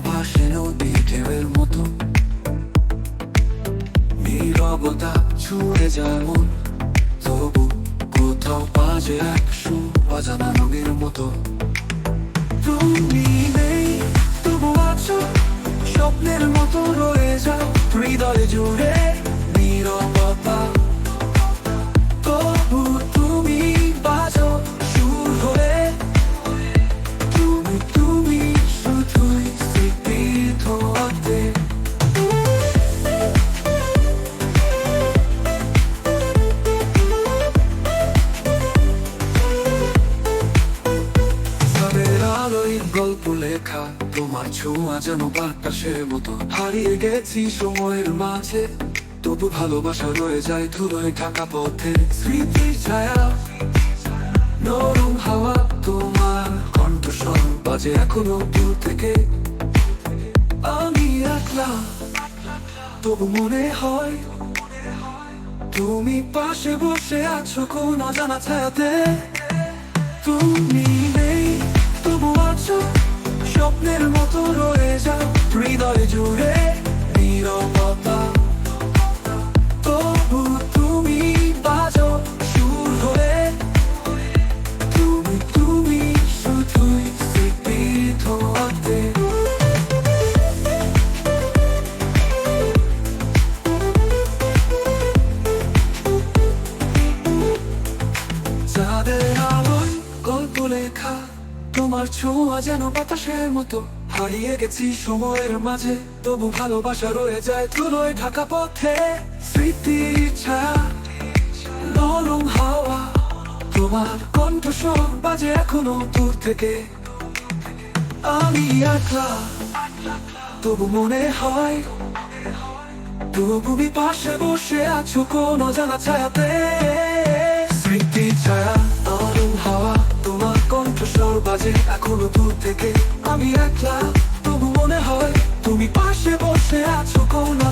ভাসে নদী ঢেউয়ের মতো নীরবতা ছুঁড়ে যায় মন তবু কোথাও বাজে এক সু অজানা রঙের মতো তুমি নেই তবু আছো স্বপ্নের মতো রয়ে যাও হৃদয় জুড়ে গল্প লেখা, তোমার ছোঁয়া যেন বাতাসের মতো। হারিয়ে গেছি সময়ের মাঝে, তবু ভালোবাসা রয়ে যায় ধুলোয় ঢাকা পথে। স্মৃতির ছায়া, নরম হাওয়া তোমার কণ্ঠস্বর। বাজে এখনও দূর থেকে, আমি একলা। তবু মনে হয়, তুমি পাশে বসে আছো কোন অজানা ছায়াতে। তুমি তবু আছো স্বপ্নের মতো রয়ে যাও হৃদয় জুড়ে। তোমার ছোঁয়া যেন বাতাসের মতো। হারিয়ে গেছি সময়ের মাঝে, তবু ভালোবাসা রয়ে যায় তুলোয় ঢাকা পথে। স্মৃতি ইচ্ছা, নরম হাওয়া, তোমার কণ্ঠস্বর বাজে এখনও দূর থেকে। আমি একলা, তবু মনে হয় তুমি পাশে বসে আছো কোন জানা ছায়াতে। স্মৃতি ছায়া নরম হাওয়া বাজে এখনও দূর থেকে আমি একলা। তবু মনে হয় তুমি পাশে বসে আছো কৌলা